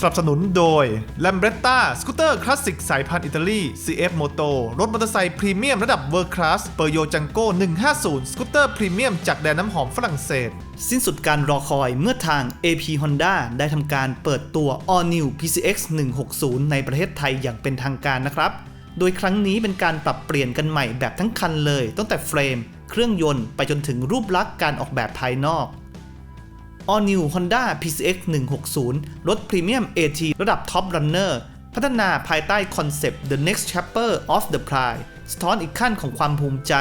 สนับสนุนโดย l a m b r e t t a สกูตเตอร์คลาสสิกสายพันธุ์อิตาลี CF Moto รถมอเตอร์ไซค์พรีเมียมระดับเวอร์คลาสเปอร์โยจังโก้150 สกูตเตอร์พรีเมียมจากแดนน้ำหอมฝรั่งเศส สิ้นสุดการรอคอยเมื่อทาง AP Honda ได้ทำการเปิดตัว All New PCX 160 ในประเทศไทยอย่างเป็นทางการนะครับ โดยครั้งนี้เป็นการปรับเปลี่ยนกันใหม่แบบทั้งคันเลย ตั้งแต่เฟรม เครื่องยนต์ไปจนถึงรูปลักษณ์การออกแบบภายนอก All New Honda PCX 160 รถพรีเมียม AT ระดับ Top Runner พัฒนาภายใต้คอนเซปต์ The Next Chapter of the Pride สะท้อนอีกขั้นของความภูมิใจ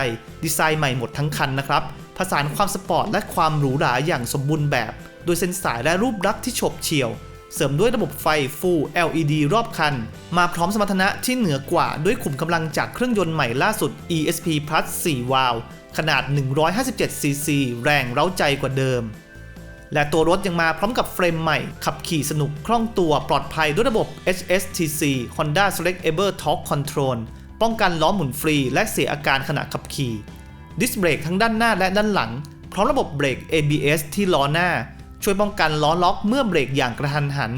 ดีไซน์ใหม่หมดทั้งคันนะครับ ผสานความสปอร์ตและความหรูหราอย่างสมบูรณ์แบบ โดยเส้นสายและรูปลักษณ์ที่ฉบเฉี่ยว เสริมด้วยระบบไฟ Full LED รอบคัน มาพร้อมสมรรถนะที่เหนือกว่าด้วยขุมกำลังจากเครื่องยนต์ใหม่ล่าสุด ESP Plus 4 วาล์วขนาด 157 cc แรงเร้าใจกว่าเดิม และตัวรถยังมาพร้อมกับเฟรมใหม่ ขับขี่สนุกคล่องตัวปลอดภัยด้วยระบบ HSTC Honda Selectable Torque Control ป้องกันล้อหมุนฟรีและเสียอาการขณะขับขี่ดิสเบรกทั้งด้านหน้าและด้านหลัง พร้อมระบบเบรก ABS ที่ล้อหน้า ช่วยป้องกันล้อล็อกเมื่อเบรกอย่างกระทันหัน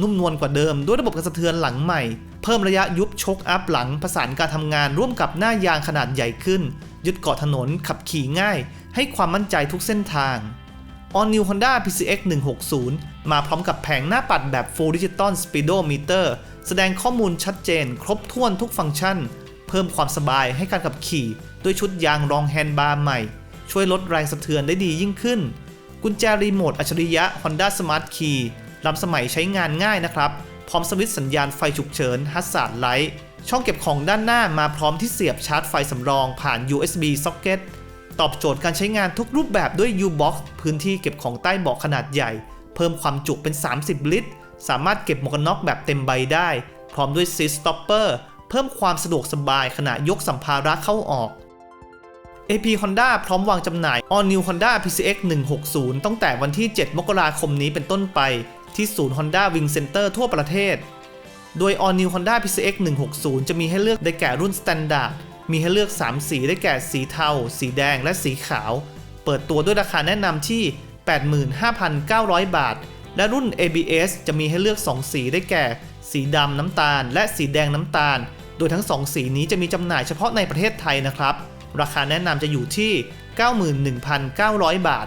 นุ่มนวลกว่าเดิมด้วยระบบกระสะเทือนหลังใหม่ เพิ่มระยะยุบชกอัพหลังผสานการทำงานร่วมกับหน้ายางขนาดใหญ่ขึ้น ยึดเกาะถนนขับขี่ง่าย ให้ความมั่นใจทุกเส้นทาง All New Honda PCX 160 มาพร้อมกับแผงหน้าปัดแบบ Full Digital Speedometer แสดงข้อมูลชัดเจน ครบถ้วนทุกฟังก์ชัน เพิ่มความสบายให้การขับขี่ ด้วยชุดยางรองแฮนด์บาร์ใหม่ ช่วยลดแรงสะเทือนได้ดียิ่งขึ้น กุญแจรีโมทอัจฉริยะ Honda Smart Key ล้ำสมัยใช้งานง่ายนะครับ พร้อมสวิตช์สัญญาณไฟฉุกเฉิน Hazard Light ช่องเก็บของด้านหน้ามาพร้อมที่เสียบชาร์จไฟสำรองผ่าน USB Socket ตอบโจทย์การใช้งานทุกรูปแบบด้วย U-Box พื้นที่เก็บของใต้เบาะขนาดใหญ่ เพิ่มความจุเป็น 30 ลิตร สามารถเก็บหมวกกันน็อกแบบเต็มใบได้ พร้อมด้วย Seat Stopper เพิ่มความสะดวกสบายขณะยกสัมภาระเข้าออก AP Honda พร้อมวางจำหน่าย All New Honda PCX 160 ตั้งแต่วันที่ 7 มกราคมนี้เป็นต้นไป ที่ศูนย์ Honda Wing Center ทั่วประเทศ โดย All New Honda PCX 160 จะมีให้เลือกได้แก่รุ่น Standard มีให้เลือก 3 สีได้แก่สีเทา สีแดงและสีขาว เปิดตัวด้วยราคาแนะนำที่ 85,900 บาท และรุ่น ABS จะมีให้เลือก 2 สีได้แก่ สีดำน้ำตาล และสีแดงน้ำตาล โดยทั้ง 2 สีนี้จะมีจำหน่ายเฉพาะในประเทศไทยนะครับ ราคาแนะนำจะอยู่ที่ 91,900 บาท